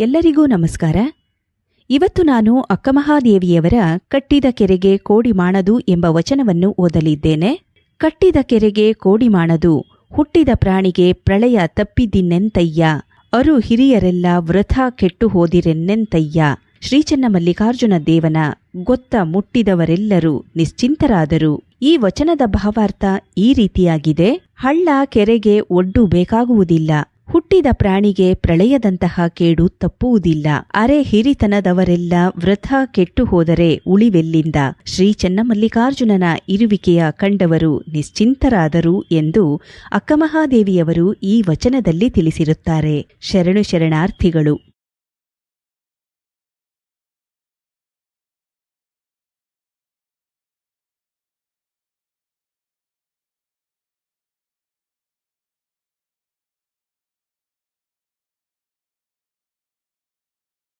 ಎಲ್ಲರಿಗೂ ನಮಸ್ಕಾರ. ಇವತ್ತು ನಾನು ಅಕ್ಕಮಹಾದೇವಿಯವರ ಕಟ್ಟಿದ ಕೆರೆಗೆ ಕೋಡಿ ಮಾಡದು ಎಂಬ ವಚನವನ್ನು ಓದಲಿದ್ದೇನೆ. ಕಟ್ಟಿದ ಕೆರೆಗೆ ಕೋಡಿ ಮಾಡದು ಹುಟ್ಟಿದ ಪ್ರಾಣಿಗೆ ಪ್ರಳಯ ತಪ್ಪಿದಿನ್ನೆಂತಯ್ಯ ಅರು ಹಿರಿಯರೆಲ್ಲ ವೃಥಾ ಕೆಟ್ಟು ಹೋದಿರೆನ್ನೆಂತಯ್ಯ, ಶ್ರೀಚನ್ನ ಮಲ್ಲಿಕಾರ್ಜುನ ದೇವನ ಗೊತ್ತ ಮುಟ್ಟಿದವರೆಲ್ಲರೂ ನಿಶ್ಚಿಂತರಾದರು. ಈ ವಚನದ ಭಾವಾರ್ಥ ಈ ರೀತಿಯಾಗಿದೆ. ಹಳ್ಳ ಕೆರೆಗೆ ಒಡ್ಡು ಬೇಕಾಗುವುದಿಲ್ಲ. ಹುಟ್ಟಿದ ಪ್ರಾಣಿಗೆ ಪ್ರಳಯದಂತಹ ಕೇಡು ತಪ್ಪುವುದಿಲ್ಲ. ಅರೆ ಹಿರಿತನದವರೆಲ್ಲ ವೃಥ ಕೆಟ್ಟು ಹೋದರೆ ಉಳಿವೆಲ್ಲಿಂದ? ಶ್ರೀ ಚನ್ನಮಲ್ಲಿಕಾರ್ಜುನನ ಇರುವಿಕೆಯ ಕಂಡವರು ನಿಶ್ಚಿಂತರಾದರು ಎಂದು ಅಕ್ಕಮಹಾದೇವಿಯವರು ಈ ವಚನದಲ್ಲಿ ತಿಳಿಸಿರುತ್ತಾರೆ. ಶರಣು ಶರಣಾರ್ಥಿಗಳು